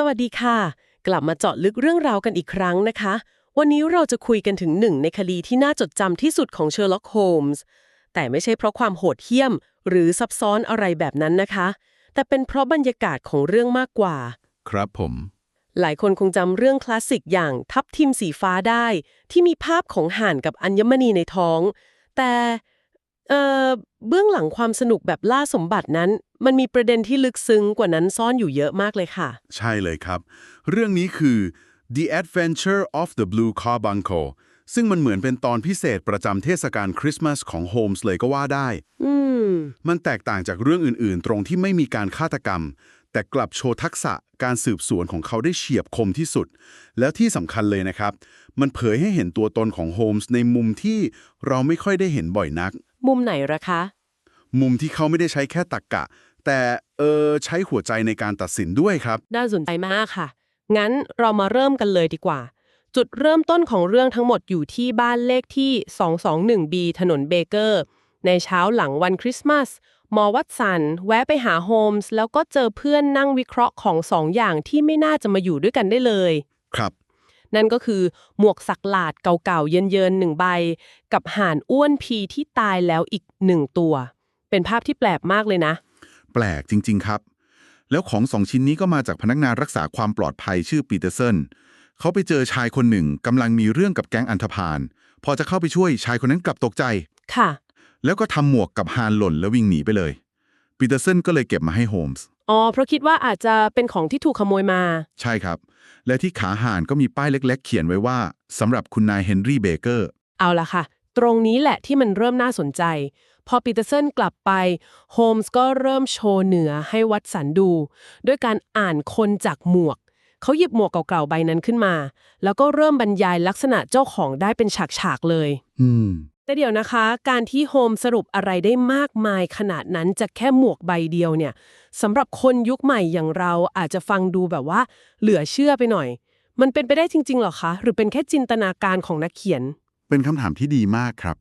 สวัสดีค่ะ กลับมาเจาะลึกเรื่องราวกันอีกครั้งนะคะ วันนี้เราจะคุยกันถึงหนึ่งในคดีที่น่าจดจำที่สุดของเชอร์ล็อกโฮมส์แต่ไม่ใช่เพราะความโหดเหี้ยม หรือซับซ้อนอะไรแบบนั้นนะคะ แต่เป็นเพราะบรรยากาศของเรื่องมากกว่า ครับผม หลายคนคงจำเรื่องคลาสสิกอย่างทับทิมสีฟ้าได้ ที่มีภาพของห่านกับอัญมณีในท้อง แต่ เอ่อเบื้องหลังความสนุกแบบล่าสมบัตินั้น มันมีประเด็นที่ลึกซึ้งกว่านั้นซ่อนอยู่เยอะมากเลยค่ะ ใช่เลยครับ เรื่องนี้คือ The Adventure of the Blue Carbuncle ซึ่งมันเหมือนเป็นตอนพิเศษประจำเทศกาลคริสต์มาสของโฮมส์เลยก็ว่าได้ อืม มันแตกต่างจากเรื่องอื่น ๆ ตรงที่ไม่มีการฆาตกรรม แต่กลับโชว์ทักษะการสืบสวนของเขาได้เฉียบคมที่สุด แล้วที่สำคัญเลยนะครับ มันเผยให้เห็นตัวตนของโฮมส์ในมุมที่เราไม่ค่อยได้เห็นบ่อยนัก มุมไหนละคะ มุมที่เขาไม่ได้ใช้แค่ตรรกกะ แต่เออใช้หัวใจในการตัดสินด้วยครับ น่าสนใจมากค่ะ งั้นเรามาเริ่มกันเลยดีกว่า จุดเริ่มต้นของเรื่องทั้งหมดอยู่ที่บ้านเลขที่ 221B ถนนเบเกอร์ ในเช้าหลังวันคริสต์มาสหมอวัตสัน แวะไปหาโฮมส์แล้วก็เจอเพื่อนนั่งวิเคราะห์ของสองอย่างที่ไม่น่าจะมาอยู่ด้วยกันได้เลย ครับ นั่นก็คือหมวกสักหลาดเก่าๆ เยินๆหนึ่งใบ กับห่านอ้วนพีที่ตายแล้วอีกหนึ่งตัว เป็นภาพที่แปลกมากเลยนะ แปลกจริง ๆ ครับ แล้วของสองชิ้นนี้ก็มาจากพนักงานรักษาความปลอดภัยชื่อปีเตอร์สันเขาไปเจอชายคนหนึ่งกำลังมีเรื่องกับแก๊งอันธพาลพอจะเข้าไปช่วยชายคนนั้นกลับตกใจค่ะ แล้วก็ทำหมวกกับฮานหล่นแล้ววิ่งหนีไปเลยปีเตอร์สันก็เลยเก็บมาให้โฮมส์ อ๋อ เพราะคิดว่าอาจจะเป็นของที่ถูกขโมยมา ใช่ครับ และที่ขาห่านก็มีป้ายเล็ก ๆ เขียนไว้ว่าสำหรับคุณนายเฮนรี่เบเกอร์ เอาละค่ะ ตรงนี้แหละที่มันเริ่มน่าสนใจ พอปีเตอร์สันกลับไป โฮมส์ก็เริ่มโชว์เหนือให้วัดสันดู ด้วยการอ่านคนจากหมวก เขาหยิบหมวกเก่าๆใบนั้นขึ้นมา แล้วก็เริ่มบรรยายลักษณะเจ้าของได้เป็นฉากๆเลย อืม แต่เดี๋ยวนะคะ การที่โฮมสรุปอะไรได้มากมายขนาดนั้นจากแค่หมวกใบเดียวเนี่ยสำหรับคนยุคใหม่อย่างเราอาจจะฟังดูแบบว่า เหลือเชื่อไปหน่อย มันเป็นไปได้จริงๆหรอคะ หรือเป็นแค่จินตนาการของนักเขียน เป็นคำถามที่ดีมากครับ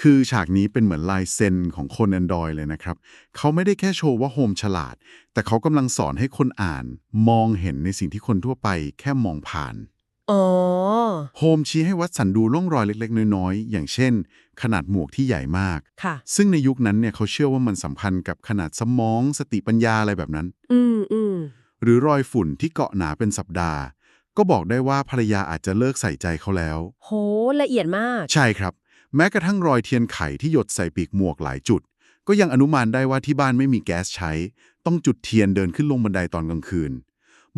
คือฉากนี้เป็นเหมือนลายเซ็นของคน Android เลยนะครับ เขาไม่ได้แค่โชว์ว่าโฮมฉลาด แต่เขากำลังสอนให้คนอ่าน มองเห็นในสิ่งที่คนทั่วไปแค่มองผ่าน อ๋อ โฮมชี้ให้วัดสันดูร่องรอยเล็กๆ น้อยๆ อย่างเช่น ขนาดหมวกที่ใหญ่มาก ค่ะ ซึ่งในยุคนั้นเนี่ยเขาเชื่อว่ามันสัมพันธ์กับขนาดสมองสติปัญญาอะไรแบบนั้น อืมอืมหรือรอยฝุ่นที่เกาะหนาเป็นสัปดาห์ ก็บอกได้ว่าภรรยาอาจจะเลิกใส่ใจเขาแล้ว โห ละเอียดมาก ใช่ครับ แม้กระทั่งรอยเทียนไขที่หยดใส่ปีกหมวกหลายจุด ก็ยังอนุมานได้ว่าที่บ้านไม่มีแก๊สใช้ ต้องจุดเทียนเดินขึ้นลงบันไดตอนกลางคืน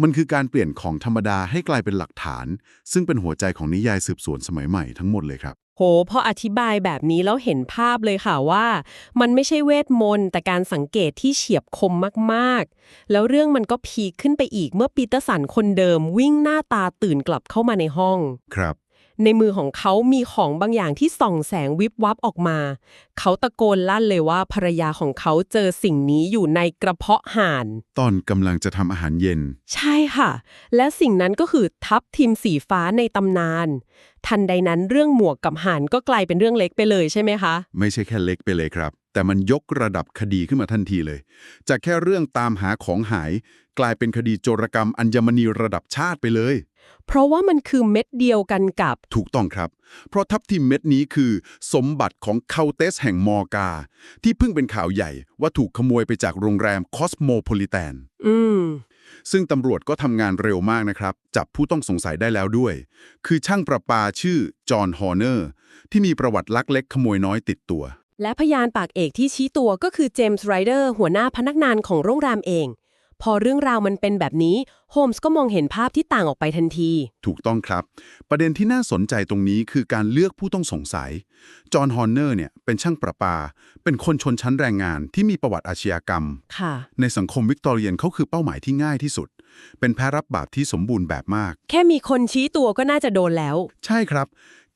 มันคือการเปลี่ยนของธรรมดาให้กลายเป็นหลักฐาน ซึ่งเป็นหัวใจของนิยายสืบสวนสมัยใหม่ทั้งหมดเลยครับ โหพออธิบายแบบนี้แล้วเห็นภาพเลยค่ะว่า มันไม่ใช่เวทมนต์แต่การสังเกตที่เฉียบคมมากๆ แล้วเรื่องมันก็พีคขึ้นไปอีกเมื่อปีเตอร์สันคนเดิมวิ่งหน้าตาตื่นกลับเข้ามาในห้อง ครับ ในมือของเขามีของบางอย่างที่ส่องแสงวิบวับออกมา เขาตะโกนลั่นเลยว่าภรรยาของเขาเจอสิ่งนี้อยู่ในกระเพาะห่าน ตอนกำลังจะทำอาหารเย็น ใช่ค่ะ และสิ่งนั้นก็คือทับทิมสีฟ้าในตำนาน ทันใดนั้นเรื่องหมวกกับห่านก็กลายเป็นเรื่องเล็กไปเลยใช่ไหมคะ ไม่ใช่แค่เล็กไปเลยครับ แต่มันยกระดับคดีขึ้นมาทันทีเลย จากแค่เรื่องตามหาของหาย กลายเป็นคดีโจรกรรมอัญมณีระดับชาติไปเลย เพราะว่ามันคือเม็ดเดียวกันกับ ถูกต้องครับ เพราะทับทิมเม็ดนี้คือ สมบัติของเคาเตสแห่งมอร์กา ที่เพิ่งเป็นข่าวใหญ่ว่าถูกขโมยไปจากโรงแรมคอสโมโพลิแตน อืมซึ่งตำรวจก็ทำงานเร็วมากนะครับ จับผู้ต้องสงสัยได้แล้วด้วย คือช่างประปาชื่อจอห์นฮอร์เนอร์ ที่มีประวัติลักเล็กขโมยน้อยติดตัว และพยานปากเอกที่ชี้ตัวก็คือเจมส์ไรเดอร์หัวหน้าพนักงานของโรงแรมเอง พอเรื่องราวมันเป็นแบบนี้โฮมส์ก็มองเห็นภาพที่ต่างออกไปทันที ถูกต้องครับ ประเด็นที่น่าสนใจตรงนี้คือการเลือกผู้ต้องสงสัย จอห์นฮอร์เนอร์เนี่ยเป็นช่างประปา เป็นคนชนชั้นแรงงานที่มีประวัติอาชญากรรม ค่ะ ในสังคมวิกตอเรียนเขาคือเป้าหมายที่ง่ายที่สุด เป็นแพ้รับบาปที่สมบูรณ์แบบมาก แค่มีคนชี้ตัวก็น่าจะโดนแล้ว ใช่ครับ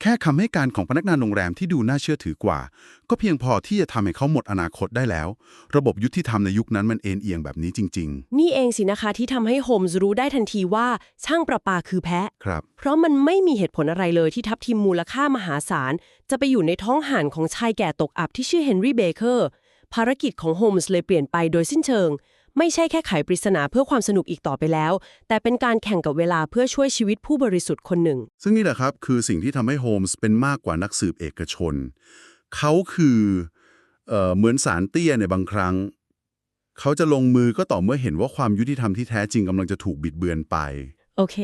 แค่คำให้การของพนักงานโรงแรมที่ดูน่าเชื่อถือกว่า ก็เพียงพอที่จะทำให้เขาหมดอนาคตได้แล้ว ระบบยุติธรรมในยุคนั้นมันเอ็นเอียงแบบนี้จริงนี่เองสินะคะที่ทำให้โฮมส์รู้ได้ทันทีว่าช่างประปาคือแพะๆครับ เพราะมันไม่มีเหตุผลอะไรเลยที่ทับทิมมูลค่ามหาศาล จะไปอยู่ในท้องห่านของชายแก่ตกอับที่ชื่อเฮนรี่เบเกอร์ภารกิจของโฮมส์เลยเปลี่ยนไปโดยสิ้นเชิง ไม่ใช่แค่ไขปริศนาเพื่อความสนุกอีกต่อไปแล้ว แต่เป็นการแข่งกับเวลาเพื่อช่วยชีวิตผู้บริสุทธิ์คนหนึ่ง ซึ่งนี่แหละครับคือสิ่งที่ทำให้โฮมส์เป็นมากกว่านักสืบเอกชน เขาคือเออเหมือนสารเตี้ยในบางครั้ง เขาจะลงมือก็ต่อเมื่อเห็นว่าความยุติธรรมที่แท้จริงกำลังจะถูกบิดเบือนไป โอเค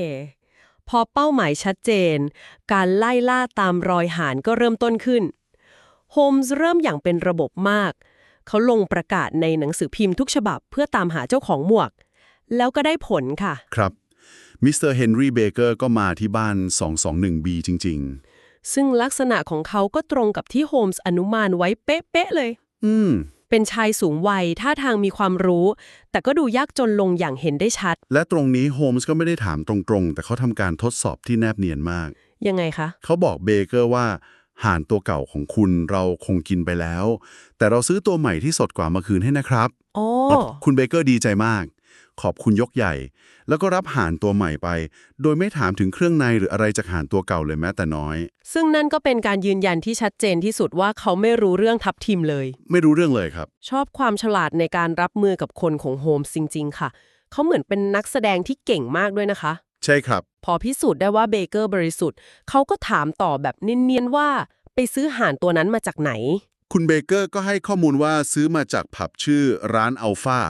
พอเป้าหมายชัดเจน การไล่ล่าตามรอยหานก็เริ่มต้นขึ้น โฮมส์เริ่มอย่างเป็นระบบมาก เขาลงประกาศในหนังสือพิมพ์ทุกฉบับเพื่อตามหาเจ้าของหมวก แล้วก็ได้ผลค่ะ ครับ มิสเตอร์เฮนรี่เบเกอร์ก็มาที่บ้าน 221B จริงซึ่งลักษณะของเขาก็ตรงกับที่โฮมส์อนุมานไว้เป๊ะๆเลยๆอืม เป็นชายสูงวัยท่าทางมีความรู้ แต่ก็ดูยากจนลงอย่างเห็นได้ชัด และตรงนี้โฮมส์ก็ไม่ได้ถามตรงๆ แต่เขาทำการทดสอบที่แนบเนียนมาก ยังไงคะ เขาบอกเบเกอร์ว่า ห่านตัวเก่าของคุณเราคงกินไปแล้ว แต่เราซื้อตัวใหม่ที่สดกว่ามาคืนให้นะครับอ๋อคุณเบเกอร์ดีใจมาก ขอบคุณยกใหญ่ แล้วก็รับห่านตัวใหม่ไป โดยไม่ถามถึงเครื่องในหรืออะไรจากห่านตัวเก่าเลยแม้แต่น้อย ซึ่งนั่นก็เป็นการยืนยันที่ชัดเจนที่สุดว่าเขาไม่รู้เรื่องทับทิมเลย ไม่รู้เรื่องเลยครับ ชอบความฉลาดในการรับมือกับคนของโฮมส์จริง ๆ ค่ะ เขาเหมือนเป็นนักแสดงที่เก่งมากด้วยนะคะ ใช่ครับ พอพิสูจน์ได้ว่าเบเกอร์บริสุทธิ์เขาก็ถามต่อแบบเนียนๆว่าไปซื้อห่านตัวนั้นมาจากไหน คุณเบเกอร์ก็ให้ข้อมูลว่าซื้อมาจากผับชื่อร้านอัลฟา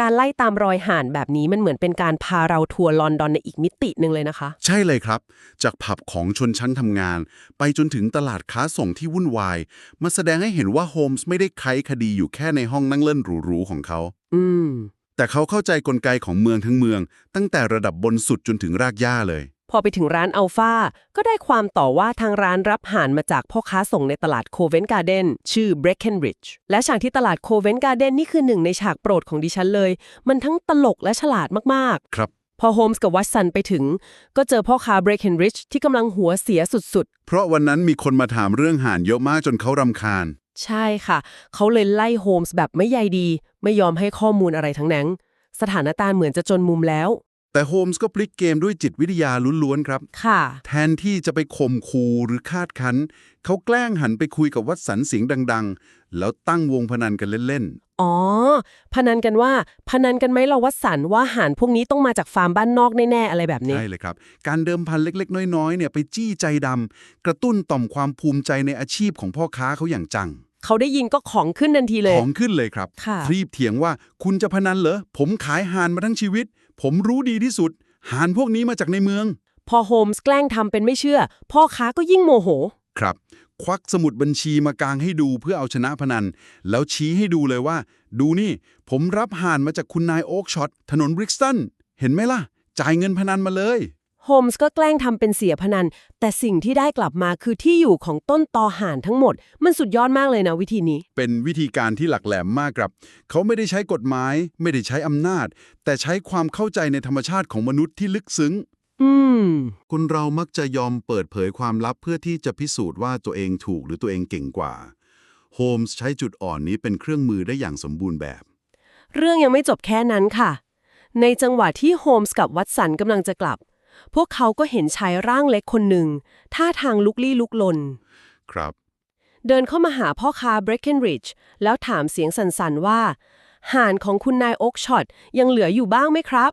การไล่ตามรอยห่านแบบนี้มันเหมือนเป็นการพาเราทัวร์ลอนดอนในอีกมิติหนึ่งเลยนะคะ ใช่เลยครับ จากผับของชนชั้นทำงาน ไปจนถึงตลาดค้าส่งที่วุ่นวาย มาแสดงให้เห็นว่าโฮมส์ไม่ได้ไขคดีอยู่แค่ในห้องนั่งเล่นหรูๆของเขา อืม แต่เขาเข้าใจกลไกของเมืองทั้งเมือง ตั้งแต่ระดับบนสุดจนถึงรากหญ้าเลย พอไปถึงร้านอัลฟาก็ได้ความต่อว่าทางร้านรับห่านมาจากพ่อค้าส่งในตลาดโคเวนการ์เดนชื่อ Breckenridge และฉากที่ตลาดโคเวนการ์เดนนี่คือหนึ่งในฉากโปรดของดิฉันเลย มันทั้งตลกและฉลาดมากครับๆพอโฮมส์กับวัตสันไปถึง ก็เจอพ่อค้า Breckenridge ที่กำลังหัวเสียสุดเพราะวันนั้นมีคนมาถามเรื่องห่านเยอะมากจนเขารำคาญๆใช่ค่ะ เขาเลยไล่โฮมส์แบบไม่ใยดี ไม่ยอมให้ข้อมูลอะไรทั้งนั้น สถานการณ์เหมือนจะจนมุมแล้ว แต่โฮมส์ก็พลิกเกมด้วยจิตวิทยาล้วนๆครับ ค่ะ แทนที่จะไปข่มคูหรือคาดคั้น เขาแกล้งหันไปคุยกับวัดสันเสียงดัง ๆ แล้วตั้งวงพนันกันเล่นอ๋อ พนันกันว่า พนันกันไหมเราวัดสันว่าห่านพวกนี้ต้องมาจากฟาร์มบ้านนอกแน่ๆอะไรแบบๆนี้ ใช่เลยครับ การเดิมพันเล็กๆ น้อยๆเนี่ยไปจี้ใจดำกระตุ้นต่อมความภูมิใจในอาชีพของพ่อค้าเขาอย่างจัง เขาได้ยินก็ของขึ้นทันทีเลย ของขึ้นเลยครับ ค่ะ รีบเถียงว่าคุณจะพนันเหรอ ผมขายห่านมาทั้งชีวิต ผมรู้ดีที่สุด ห่านพวกนี้มาจากในเมือง พอโฮมส์แกล้งทำเป็นไม่เชื่อ พ่อค้าก็ยิ่งโมโห ครับ ควักสมุดบัญชีมากางให้ดูเพื่อเอาชนะพนัน แล้วชี้ให้ดูเลยว่า ดูนี่ ผมรับห่านมาจากคุณนายโอ๊กช็อต ถนนบริกสตัน เห็นไหมล่ะ จ่ายเงินพนันมาเลย โฮมส์ก็แกล้งทำเป็นเสียพนัน แต่สิ่งที่ได้กลับมาคือที่อยู่ของต้นตอห่านทั้งหมด มันสุดยอดมากเลยนะวิธีนี้ เป็นวิธีการที่หลักแหลมมากครับ เขาไม่ได้ใช้กฎหมาย ไม่ได้ใช้อำนาจ แต่ใช้ความเข้าใจในธรรมชาติของมนุษย์ที่ลึกซึ้ง อืม คนเรามักจะยอมเปิดเผยความลับเพื่อที่จะพิสูจน์ว่าตัวเองถูกหรือตัวเองเก่งกว่า โฮมส์ใช้จุดอ่อนนี้เป็นเครื่องมือได้อย่างสมบูรณ์แบบ เรื่องยังไม่จบแค่นั้นค่ะ ในจังหวะที่โฮมส์กับวัตสันกำลังจะกลับ พวกเขาก็เห็นชายร่างเล็กคนหนึ่งท่าทางลุกลี้ลุกลน ครับ เดินเข้ามาหาพ่อค้า Breckenridge แล้วถามเสียงสั่นๆว่า ห่านของคุณนายโอ๊กช็อตยังเหลืออยู่บ้างไหมครับ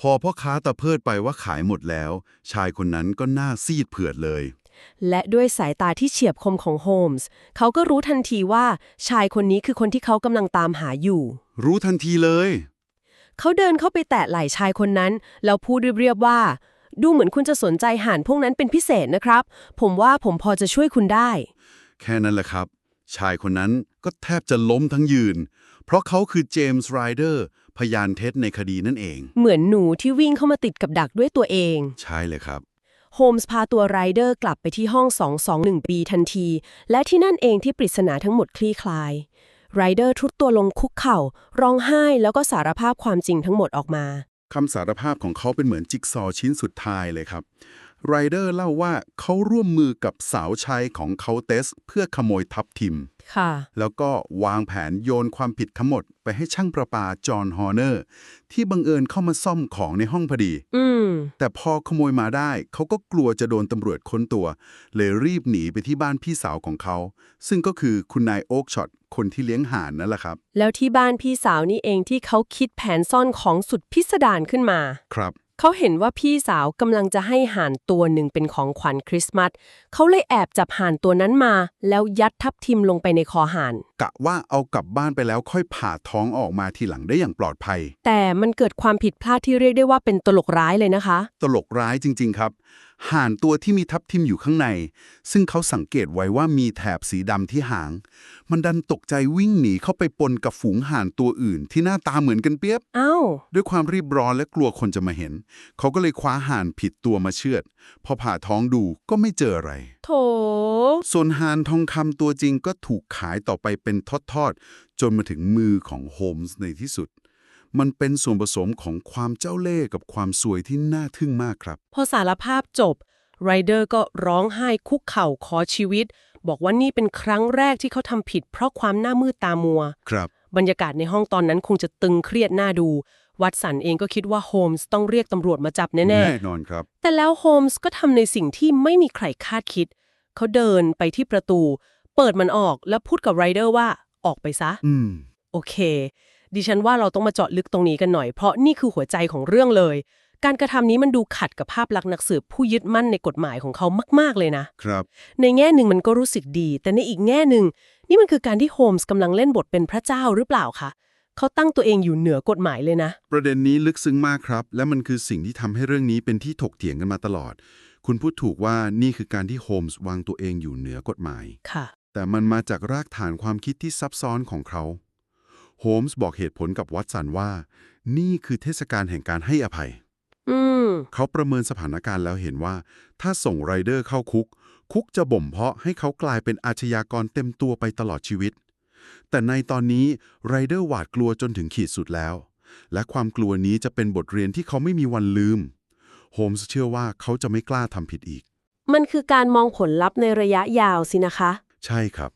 พอพ่อค้าตะเพิดไปว่าขายหมดแล้ว ชายคนนั้นก็หน้าซีดเผือดเลย และด้วยสายตาที่เฉียบคมของโฮมส์เขาก็รู้ทันทีว่าชายคนนี้คือคนที่เขากำลังตามหาอยู่ รู้ทันทีเลย เขาเดินเข้าไปแตะไหล่ชายคนนั้น แล้วพูดเรียบๆว่า ดูเหมือนคุณจะสนใจห่านพวกนั้นเป็นพิเศษนะครับ ผมว่าผมพอจะช่วยคุณได้ แค่นั้นแหละครับ ชายคนนั้นก็แทบจะล้มทั้งยืน เพราะเขาคือเจมส์ไรเดอร์พยานเท็จในคดีนั่นเอง เหมือนหนูที่วิ่งเข้ามาติดกับดักด้วยตัวเอง ใช่เลยครับโฮมส์พาตัวไรเดอร์กลับไปที่ห้อง 221ปีทันที และที่นั่นเองที่ปริศนาทั้งหมดคลี่คลาย ไรเดอร์ทรุดตัวลงคุกเข่า ร้องไห้แล้วก็สารภาพความจริงทั้งหมดออกมา คำสารภาพของเขาเป็นเหมือนจิ๊กซอชิ้นสุดท้ายเลยครับไรเดอร์เล่าว่าเขาร่วมมือกับสาวใช้ของเขาเตส เพื่อขโมยทับทิม ค่ะ แล้วก็วางแผนโยนความผิดทั้งหมดไปให้ช่างประปาจอห์นฮอร์เนอร์ ที่บังเอิญเข้ามาซ่อมของในห้องพอดี อืมแต่พอขโมยมาได้ เขาก็กลัวจะโดนตำรวจค้นตัว เลยรีบหนีไปที่บ้านพี่สาวของเขา ซึ่งก็คือคุณนายโอ๊กช็อตคนที่เลี้ยงห่านนั่นแหละครับ แล้วที่บ้านพี่สาวนี่เองที่เขาคิดแผนซ่อนของสุดพิสดารขึ้นมา ครับ เขาเห็นว่าพี่สาวกำลังจะให้ห่านตัวหนึ่งเป็นของขวัญคริสต์มาสเขาเลยแอบจับห่านตัวนั้นมา แล้วยัดทับทิมลงไปในคอห่าน กะว่าเอากลับบ้านไปแล้วค่อยผ่าท้องออกมาทีหลังได้อย่างปลอดภัย แต่มันเกิดความผิดพลาดที่เรียกได้ว่าเป็นตลกร้ายเลยนะคะ ตลกร้ายจริง ๆ ครับ ห่านตัวที่มีทับทิมอยู่ข้างใน ซึ่งเขาสังเกตไว้ว่ามีแถบสีดำที่หาง มันดันตกใจวิ่งหนีเข้าไปปนกับฝูงห่านตัวอื่น ที่หน้าตาเหมือนกันเปียบอ้าวด้วยความรีบร้อนและกลัวคนจะมาเห็น เขาก็เลยคว้าห่านผิดตัวมาเชือด พอผ่าท้องดูก็ไม่เจออะไร โถ ส่วนห่านทองคำตัวจริงก็ถูกขายต่อไปเป็นทอดๆจนมาถึงมือของโฮมส์ในที่สุด มันเป็นส่วนผสมของความเจ้าเล่ห์กับความสวยที่น่าทึ่งมากครับ พอสารภาพจบไรเดอร์ก็ร้องไห้คุกเข่าขอชีวิต บอกว่านี่เป็นครั้งแรกที่เขาทำผิด เพราะความหน้ามืดตามัว ครับ บรรยากาศในห้องตอนนั้นคงจะตึงเครียดน่าดู วัตสันเองก็คิดว่าโฮมส์ต้องเรียกตำรวจมาจับแน่แน่นอนครับๆแต่แล้วโฮมส์ก็ทำในสิ่งที่ไม่มีใครคาดคิด เขาเดินไปที่ประตู เปิดมันออกแล้วพูดกับไรเดอร์ว่าออกไปซะ อืม โอเค ดิฉันว่าเราต้องมาเจาะลึกตรงนี้กันหน่อยเพราะนี่คือหัวใจของเรื่องเลย การกระทำนี้มันดูขัดกับภาพลักษณ์นักสืบผู้ยึดมั่นในกฎหมายของเขามาก ๆเลยนะครับ ในแง่หนึ่งมันก็รู้สึกดี แต่ในอีกแง่หนึ่งนี่มันคือการที่โฮมส์กำลังเล่นบทเป็นพระเจ้าหรือเปล่าคะเขาตั้งตัวเองอยู่เหนือกฎหมายเลยนะ ประเด็นนี้ลึกซึ้งมากครับ และมันคือสิ่งที่ทำให้เรื่องนี้เป็นที่ถกเถียงกันมาตลอด คุณพูดถูกว่านี่คือการที่โฮมส์วางตัวเองอยู่เหนือกฎหมาย ค่ะ แต่มันมาจากรากฐานความคิดที่ซับซ้อนของเขา โฮมส์บอกเหตุผลกับวัตสันว่า นี่คือเทศกาลแห่งการให้อภัยอืมเขาประเมินสถานการณ์แล้วเห็นว่า ถ้าส่งไรเดอร์เข้าคุก คุกจะบ่มเพาะให้เขากลายเป็นอาชญากรเต็มตัวไปตลอดชีวิต แต่ในตอนนี้ไรเดอร์หวาดกลัวจนถึงขีดสุดแล้ว และความกลัวนี้จะเป็นบทเรียนที่เขาไม่มีวันลืม โฮมส์เชื่อว่าเขาจะไม่กล้าทำผิดอีก มันคือการมองผลลัพธ์ในระยะยาวสินะคะ ใช่ครับ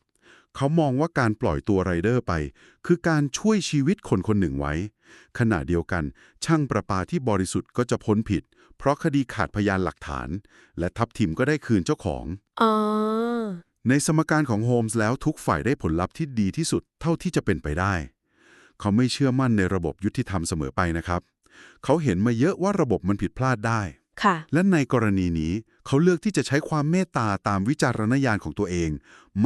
เขามองว่าการปล่อยตัวไรเดอร์ไป คือการช่วยชีวิตคนคนหนึ่งไว้ ขณะเดียวกัน ช่างประปาที่บริสุทธิ์ก็จะพ้นผิด เพราะคดีขาดพยานหลักฐาน และทัพทิมก็ได้คืนเจ้าของอ๋อในสมการของโฮมส์แล้วทุกฝ่ายได้ผลลัพธ์ที่ดีที่สุดเท่าที่จะเป็นไปได้ เขาไม่เชื่อมั่นในระบบยุติธรรมเสมอไปนะครับ เขาเห็นมาเยอะว่าระบบมันผิดพลาดได้ ค่ะ และในกรณีนี้เขาเลือกที่จะใช้ความเมตตาตามวิจารณญาณของตัวเอง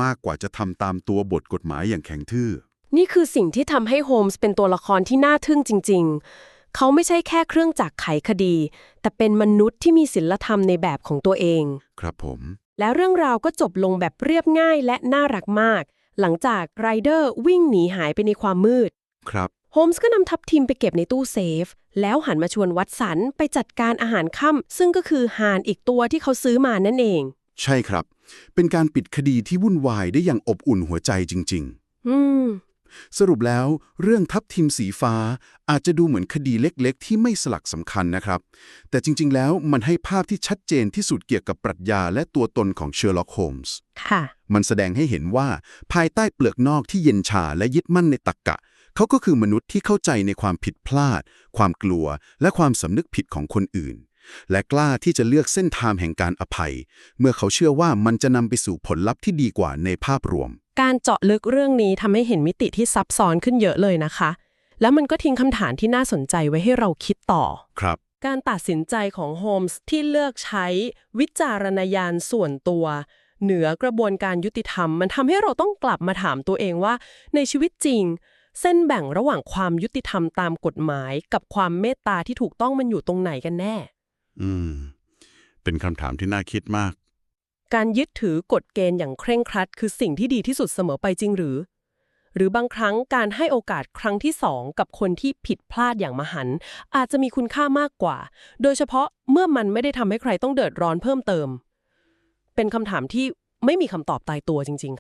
มากกว่าจะทำตามตัวบทกฎหมายอย่างแข็งทื่อ นี่คือสิ่งที่ทำให้โฮมส์เป็นตัวละครที่น่าทึ่งจริง ๆ เขาไม่ใช่แค่เครื่องจักรไขคดี แต่เป็นมนุษย์ที่มีศีลธรรมในแบบของตัวเอง ครับผม แล้วเรื่องราวก็จบลงแบบเรียบง่ายและน่ารักมาก หลังจากไรเดอร์วิ่งหนีหายไปในความมืด ครับ โฮมส์ก็นำทัพทีมไปเก็บในตู้เซฟ แล้วหันมาชวนวัตสันไปจัดการอาหารค่ำซึ่งก็คือห่านอีกตัวที่เขาซื้อมานั่นเอง ใช่ครับ เป็นการปิดคดีที่วุ่นวายได้อย่างอบอุ่นหัวใจจริงอืมๆสรุปแล้วเรื่องทัพทีมสีฟ้าอาจจะดูเหมือนคดีเล็กๆ ที่ไม่สลักสำคัญนะครับ แต่จริง ๆ แล้วมันให้ภาพที่ชัดเจนที่สุดเกี่ยวกับปรัชญาและตัวตนของเชอร์ล็อกโฮมส์ค่ะ มันแสดงให้เห็นว่าภายใต้เปลือกนอกที่เย็นชาและยึดมั่นในตรรกะ เขาก็คือมนุษย์ที่เข้าใจในความผิดพลาด ความกลัว และความสำนึกผิดของคนอื่น และกล้าที่จะเลือกเส้นทางแห่งการอภัย เมื่อเขาเชื่อว่ามันจะนำไปสู่ผลลัพธ์ที่ดีกว่าในภาพรวม การเจาะลึกเรื่องนี้ทำให้เห็นมิติที่ซับซ้อนขึ้นเยอะเลยนะคะ แล้วมันก็ทิ้งคำถามที่น่าสนใจไว้ให้เราคิดต่อ ครับ การตัดสินใจของโฮมส์ที่เลือกใช้วิจารณญาณส่วนตัว เหนือกระบวนการยุติธรรม มันทำให้เราต้องกลับมาถามตัวเองว่า ในชีวิตจริง เส้นแบ่งระหว่างความยุติธรรมตามกฎหมาย กับความเมตตาที่ถูกต้องมันอยู่ตรงไหนกันแน่ อืม เป็นคำถามที่น่าคิดมาก การยึดถือกฎเกณฑ์อย่างเคร่งครัด คือสิ่งที่ดีที่สุดเสมอไปจริงหรือ หรือบางครั้งการให้โอกาสครั้งที่สองกับคนที่ผิดพลาดอย่างมหันต์อาจจะมีคุณค่ามากกว่า โดยเฉพาะเมื่อมันไม่ได้ทำให้ใครต้องเดือดร้อนเพิ่มเติม เป็นคำถามที่ไม่มีคำตอบตายตัวจริง ๆ